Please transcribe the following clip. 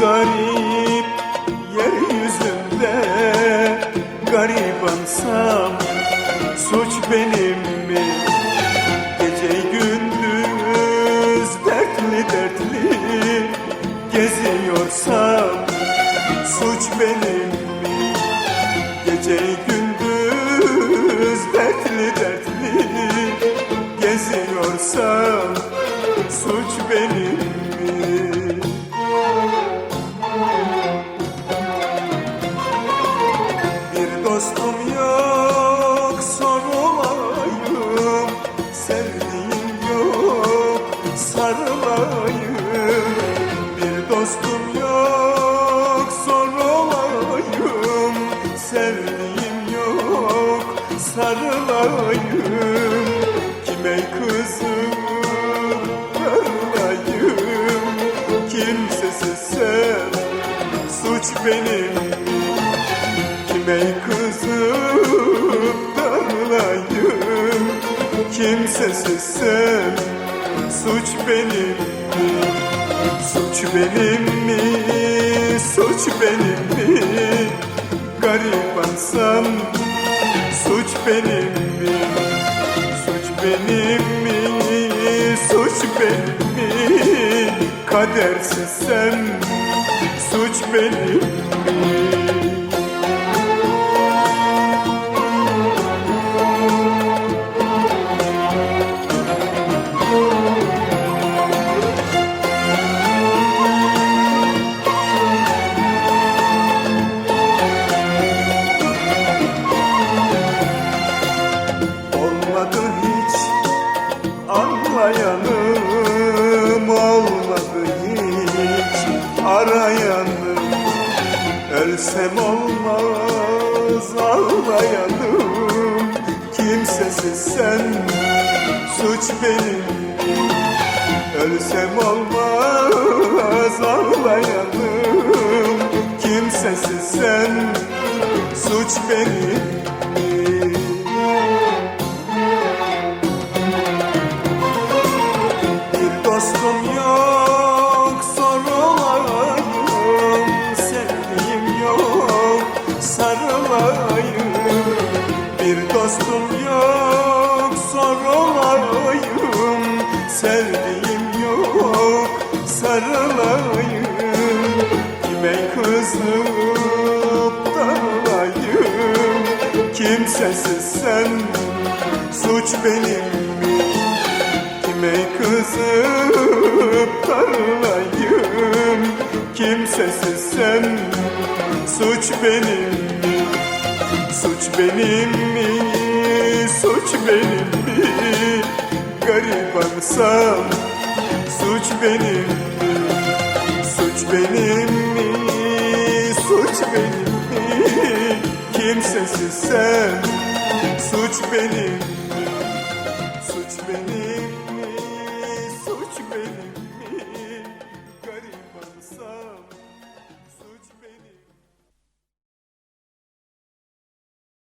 garip yeryüzünde garibansam suç benim geziyorsam suç benim mi? Gece gündüz dertli dertli geziyorsam suç benim mi? Bir dostum yok sorulayım Sevdiğim yok sarılayım dostum yok sorulayım Sevdiğim yok sarılayım. Kime kızım darılayım Kimsesizsem suç benim. Kime kızıp darılayım Kimsesizsem suç benim? Suç benim mi? Suç benim mi? Garibansam suç benim mi? Suç benim mi? Suç benim mi? Kadersizsem suç benim mi? Anlayanım Olmadı hiç. Arayanım Ölsem olmaz. Ağlayanım Kimsesiz sen. Suç benim Ölsem olmaz. Ağlayanım Kimsesiz sen. Suç benim Sevdiğim yok sarılayım Kime kızıp darılayım Kimsesiz sen suç benim mi? Kime kızıp darılayım Kimsesiz sen Suç benim mi? Suç benim mi? Suç benim mi? Garibansam Suç benim mi? Suç benim mi? Suç benim mi? Kimsesiz sen Suç benim mi?